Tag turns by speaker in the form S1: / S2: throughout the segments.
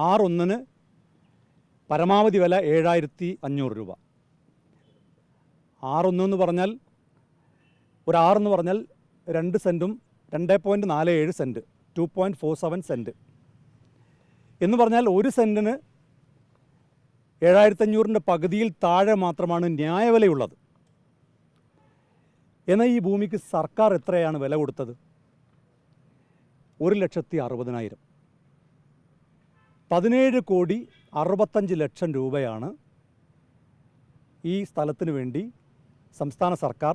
S1: ആറൊന്നിന് പരമാവധി വില ഏഴായിരത്തി അഞ്ഞൂറ് രൂപ. ആറൊന്ന് എന്ന് പറഞ്ഞാൽ ഒരു ആറെന്ന് പറഞ്ഞാൽ രണ്ട് സെന്റും രണ്ട് പോയിന്റ് നാല് ഏഴ് cent two point four seven cent എന്ന് പറഞ്ഞാൽ ഒരു സെന്റിന് ഏഴായിരത്തഞ്ഞൂറിന്റെ പകുതിയിൽ താഴെ മാത്രമാണ് ന്യായവിലയുള്ളത്. എന്നാൽ ഈ ഭൂമിക്ക് സർക്കാർ എത്രയാണ് വില കൊടുത്തത്? ഒരു ലക്ഷത്തി അറുപതിനായിരം. പതിനേഴ് കോടി അറുപത്തഞ്ച് ലക്ഷം രൂപയാണ് ഈ സ്ഥലത്തിന് വേണ്ടി സംസ്ഥാന സർക്കാർ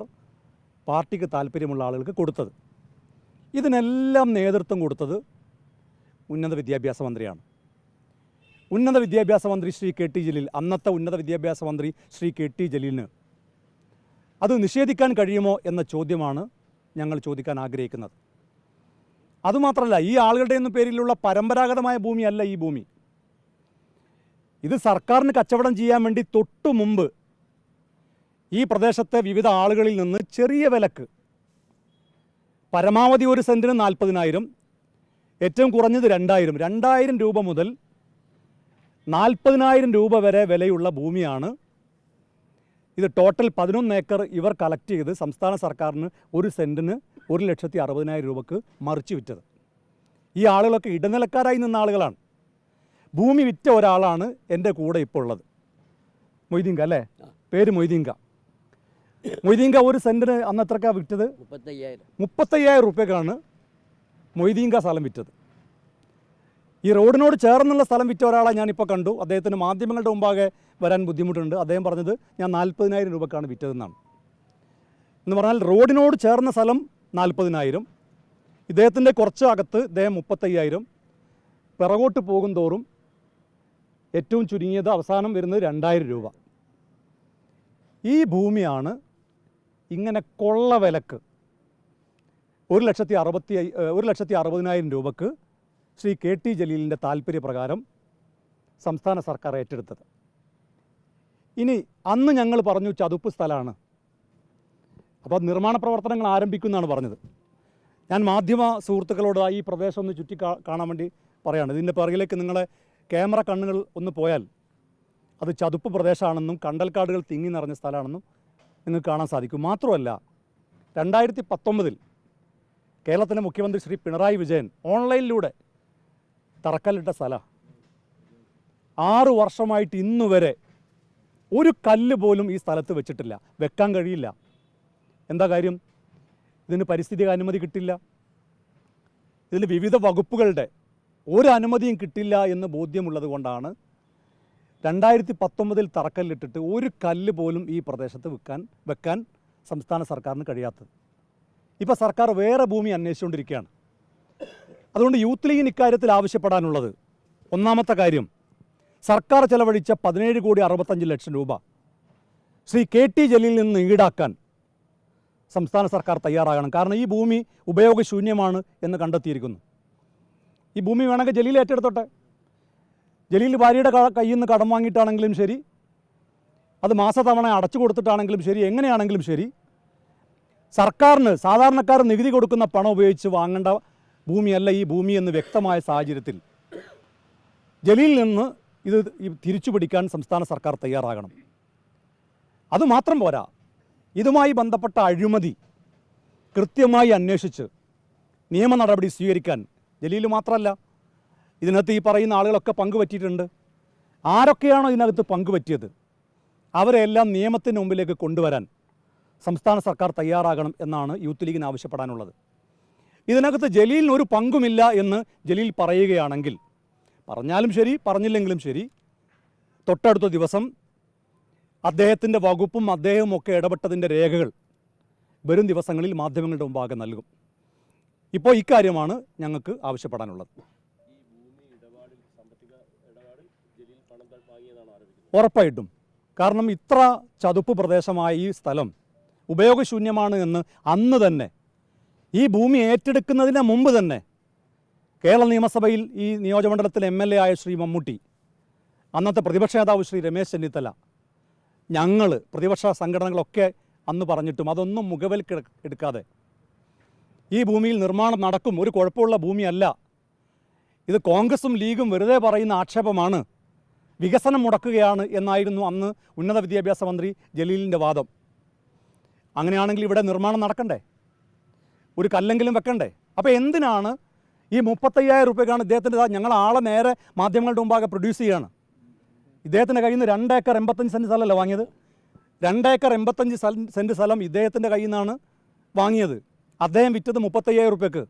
S1: പാർട്ടിക്ക് താല്പര്യമുള്ള ആളുകൾക്ക് കൊടുത്തത്. ഇതിനെല്ലാം നേതൃത്വം കൊടുത്തത് ഉന്നത വിദ്യാഭ്യാസ മന്ത്രിയാണ്. ഉന്നത വിദ്യാഭ്യാസ മന്ത്രി ശ്രീ കെ ടി ജലീൽ അന്നത്തെ ഉന്നത വിദ്യാഭ്യാസ മന്ത്രി ശ്രീ കെ ടി ജലീലിന്. അത് നിഷേധിക്കാൻ കഴിയുമോ എന്ന ചോദ്യമാണ് ഞങ്ങൾ ചോദിക്കാൻ ആഗ്രഹിക്കുന്നത്. അതുമാത്രമല്ല ഈ ആളുകളുടെ ഒന്നും പേരിലുള്ള പരമ്പരാഗതമായ ഭൂമിയല്ല ഈ ഭൂമി. ഇത് സർക്കാരിന് കച്ചവടം ചെയ്യാൻ വേണ്ടി തൊട്ടു മുമ്പ് ഈ പ്രദേശത്തെ വിവിധ ആളുകളിൽ നിന്ന് ചെറിയ വിലക്ക് പരമാവധി ഒരു സെന്റിന് നാൽപ്പതിനായിരം ഏറ്റവും കുറഞ്ഞത് രണ്ടായിരം രണ്ടായിരം രൂപ മുതൽ നാൽപ്പതിനായിരം രൂപ വരെ വിലയുള്ള ഭൂമിയാണ്. ഇത് ടോട്ടൽ പതിനൊന്ന് ഏക്കർ ഇവർ കളക്ട് ചെയ്ത് സംസ്ഥാന സർക്കാരിന് ഒരു സെന്റിന് ഒരു ലക്ഷത്തി അറുപതിനായിരം രൂപക്ക് മറിച്ച് വിറ്റത്. ഈ ആളുകളൊക്കെ ഇടനിലക്കാരായി നിന്ന ആളുകളാണ്. ഭൂമി വിറ്റ ഒരാളാണ് എന്റെ കൂടെ ഇപ്പോൾ ഉള്ളത്. മൊയ്തീങ്ക അല്ലേ? പേര് മൊയ്തീങ്ക മൊയ്തീങ്ക ഒരു സെന്റിന് അന്ന് എത്രക്കാ വിറ്റത്?
S2: മുപ്പത്തയ്യായിരം.
S1: മുപ്പത്തയ്യായിരം റുപ്യക്കാണ് മൊയ്തീങ്ക സ്ഥലം വിറ്റത്. ഈ റോഡിനോട് ചേർന്നുള്ള സ്ഥലം വിറ്റ ഒരാളെ ഞാനിപ്പോൾ കണ്ടു. അദ്ദേഹത്തിന് മാധ്യമങ്ങളുടെ മുമ്പാകെ വരാൻ ബുദ്ധിമുട്ടുണ്ട്. അദ്ദേഹം പറഞ്ഞത് ഞാൻ നാൽപ്പതിനായിരം രൂപക്കാണ് വിറ്റതെന്നാണ്. എന്ന് പറഞ്ഞാൽ റോഡിനോട് ചേർന്ന സ്ഥലം നാൽപ്പതിനായിരം. ഇദ്ദേഹത്തിന്റെ കുറച്ച് അകത്ത് ഇദ്ദേഹം മുപ്പത്തയ്യായിരം. പിറകോട്ട് പോകും തോറും ഏറ്റവും ചുരുങ്ങിയത് അവസാനം വരുന്നത് രണ്ടായിരം രൂപ. ഈ ഭൂമിയാണ് ഇങ്ങനെ കൊള്ള വിലക്ക് ഒരു ലക്ഷത്തി അറുപത്തി ഒരു ലക്ഷത്തി അറുപതിനായിരം രൂപക്ക് ശ്രീ കെ ടി ജലീലിന്റെ താല്പര്യപ്രകാരം സംസ്ഥാന സർക്കാർ ഏറ്റെടുത്തത്. ഇനി അന്ന് ഞങ്ങൾ പറഞ്ഞു ചതുപ്പ് സ്ഥലമാണ്. അപ്പോൾ നിർമ്മാണ പ്രവർത്തനങ്ങൾ ആരംഭിക്കുമെന്നാണ് പറഞ്ഞത്. ഞാൻ മാധ്യമ സുഹൃത്തുക്കളോട് ഈ പ്രദേശം ഒന്ന് ചുറ്റി കാണാൻ വേണ്ടി പറയാണ്. ഇതിന്റെ പിറകിലേക്ക് നിങ്ങളെ ക്യാമറ കണ്ണുകൾ ഒന്ന് പോയാൽ അത് ചതുപ്പ് പ്രദേശമാണെന്നും കണ്ടൽക്കാടുകൾ തിങ്ങി നിറഞ്ഞ സ്ഥലമാണെന്നും നിങ്ങൾക്ക് കാണാൻ സാധിക്കും. മാത്രമല്ല രണ്ടായിരത്തി പത്തൊമ്പതിൽ കേരളത്തിന്റെ മുഖ്യമന്ത്രി ശ്രീ പിണറായി വിജയൻ ഓൺലൈനിലൂടെ തറക്കല്ലിട്ട സ്ഥലമാണ് ആറു വർഷമായിട്ട് ഇന്നുവരെ ഒരു കല്ല് പോലും ഈ സ്ഥലത്ത് വെച്ചിട്ടില്ല. വെക്കാൻ കഴിയില്ല. എന്താ കാര്യം? ഇതിന് പരിസ്ഥിതി അനുമതി കിട്ടില്ല. ഇതിന് വിവിധ വകുപ്പുകളുടെ ഒരു അനുമതിയും കിട്ടില്ല എന്ന് ബോധ്യമുള്ളത് കൊണ്ടാണ് രണ്ടായിരത്തി പത്തൊമ്പതിൽ തറക്കല്ലിട്ടിട്ട് ഒരു കല്ല് പോലും ഈ പ്രദേശത്ത് വെക്കാൻ വെക്കാൻ സംസ്ഥാന സർക്കാരിന് കഴിയാത്തത്. ഇപ്പോൾ സർക്കാർ വേറെ ഭൂമി അന്വേഷിച്ചുകൊണ്ടിരിക്കുകയാണ്. അതുകൊണ്ട് യൂത്ത് ലീഗിന് ഇക്കാര്യത്തിൽ ആവശ്യപ്പെടാനുള്ളത് ഒന്നാമത്തെ കാര്യം സർക്കാർ ചെലവഴിച്ച പതിനേഴ് കോടി അറുപത്തഞ്ച് ലക്ഷം രൂപ ശ്രീ കെ ടി ജലീലിൽ നിന്ന് ഈടാക്കാൻ സംസ്ഥാന സർക്കാർ തയ്യാറാകണം. കാരണം ഈ ഭൂമി ഉപയോഗശൂന്യമാണ് എന്ന് കണ്ടെത്തിയിരിക്കുന്നു. ഈ ഭൂമി വേണമെങ്കിൽ ജലീൽ ഏറ്റെടുത്തോട്ടെ. ജലീൽ ഭാര്യയുടെ കയ്യിൽ നിന്ന് കടം വാങ്ങിയിട്ടാണെങ്കിലും ശരി. അത് മാസത്തവണ അടച്ചു കൊടുത്തിട്ടാണെങ്കിലും ശരി. എങ്ങനെയാണെങ്കിലും ശരി. സർക്കാരിന് സാധാരണക്കാർ നികുതി കൊടുക്കുന്ന പണം ഉപയോഗിച്ച് വാങ്ങേണ്ട ഭൂമിയല്ല ഈ ഭൂമി എന്ന് വ്യക്തമായ സാഹചര്യത്തിൽ ജലീലിൽ നിന്ന് ഇത് തിരിച്ചു പിടിക്കാൻ സംസ്ഥാന സർക്കാർ തയ്യാറാകണം. അതുമാത്രം പോരാ. ഇതുമായി ബന്ധപ്പെട്ട അഴിമതി കൃത്യമായി അന്വേഷിച്ച് നിയമ നടപടി സ്വീകരിക്കാൻ ജലീൽ മാത്രമല്ല ഇതിനകത്ത് ഈ പറയുന്ന ആളുകളൊക്കെ പങ്കുപറ്റിയിട്ടുണ്ട്. ആരൊക്കെയാണോ ഇതിനകത്ത് പങ്കുപറ്റിയത്? അവരെല്ലാം നിയമത്തിന് മുമ്പിലേക്ക് കൊണ്ടുവരാൻ സംസ്ഥാന സർക്കാർ തയ്യാറാകണം എന്നാണ് യൂത്ത് ലീഗിന് ആവശ്യപ്പെടാനുള്ളത്. ഇതിനകത്ത് ജലീലിന് ഒരു പങ്കുമില്ല എന്ന് ജലീൽ പറയുകയാണെങ്കിൽ പറഞ്ഞാലും ശരി പറഞ്ഞില്ലെങ്കിലും ശരി തൊട്ടടുത്ത ദിവസം അദ്ദേഹത്തിന്റെ വകുപ്പും അദ്ദേഹവും ഒക്കെ ഇടപെട്ടതിന്റെ രേഖകൾ വരും ദിവസങ്ങളിൽ മാധ്യമങ്ങളുടെ മുമ്പാകെ നൽകും. ഇപ്പോൾ ഇക്കാര്യമാണ് ഞങ്ങൾക്ക് ആവശ്യപ്പെടാനുള്ളത്. ഉറപ്പായിട്ടും. കാരണം ഇത്ര ചതുപ്പ് പ്രദേശമായ ഈ സ്ഥലം ഉപയോഗശൂന്യമാണ് എന്ന് അന്ന് തന്നെ ഈ ഭൂമി ഏറ്റെടുക്കുന്നതിന് മുമ്പ് തന്നെ കേരള നിയമസഭയിൽ ഈ നിയോജകമണ്ഡലത്തിൽ എം എൽ എ ആയ ശ്രീ മമ്മൂട്ടി അന്നത്തെ പ്രതിപക്ഷ നേതാവ് ശ്രീ രമേശ് ചെന്നിത്തല ഞങ്ങൾ പ്രതിപക്ഷ സംഘടനകളൊക്കെ അന്ന് പറഞ്ഞിട്ടും അതൊന്നും മുഖവിലക്ക് എടുക്കാതെ. ഈ ഭൂമിയിൽ നിർമ്മാണം നടക്കും ഒരു കുഴപ്പമുള്ള ഭൂമിയല്ല. ഇത് കോൺഗ്രസും ലീഗും വെറുതെ പറയുന്ന ആക്ഷേപമാണ്. വികസനം മുടക്കുകയാണ് എന്നായിരുന്നു അന്ന് ഉന്നത വിദ്യാഭ്യാസ മന്ത്രി ജലീലിന്റെ വാദം. അങ്ങനെയാണെങ്കിൽ ഇവിടെ നിർമ്മാണം നടക്കണ്ടേ? ഒരു കല്ലെങ്കിലും വെക്കണ്ടേ? അപ്പോൾ എന്തിനാണ് ഈ മുപ്പത്തയ്യായിരം രൂപയ്ക്കാണ് ഇദ്ദേഹത്തിന്റെ ഞങ്ങൾ ആളെ നേരെ മാധ്യമങ്ങളുടെ മുമ്പാകെ പ്രൊഡ്യൂസ് ചെയ്യാണ്? ഇദ്ദേഹത്തിന്റെ കയ്യിൽ നിന്ന് രണ്ട് ഏക്കർ എൺപത്തഞ്ച് സെന്റ് സ്ഥലമല്ല വാങ്ങിയത്. രണ്ട് ഏക്കർ എൺപത്തഞ്ച് സെന്റ് സ്ഥലം ഇദ്ദേഹത്തിന്റെ കയ്യിൽ നിന്നാണ് വാങ്ങിയത്. അദ്ദേഹം വിറ്റത് മുപ്പത്തയ്യായിരം റുപ്യക്ക്.